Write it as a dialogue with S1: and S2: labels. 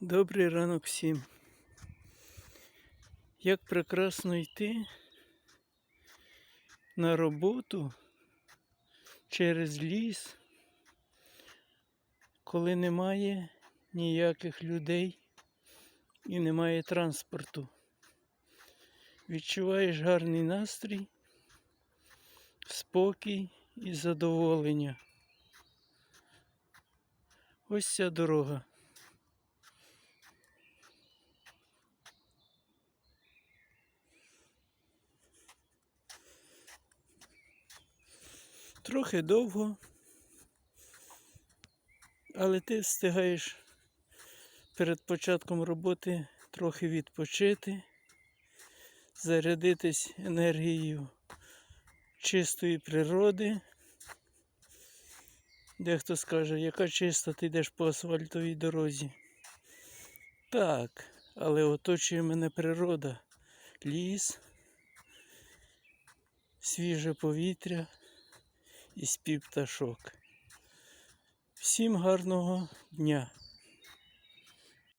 S1: Добрий ранок всім. Як прекрасно йти на роботу через ліс, коли немає ніяких людей і немає транспорту. Відчуваєш гарний настрій, спокій і задоволення. Ось ця дорога. Трохи довго, але ти встигаєш перед початком роботи трохи відпочити, зарядитись енергією чистої природи. Дехто скаже, яка чиста ти йдеш по асфальтовій дорозі. Так, але оточує мене природа, ліс, свіже повітря і спів пташок. Всім гарного дня!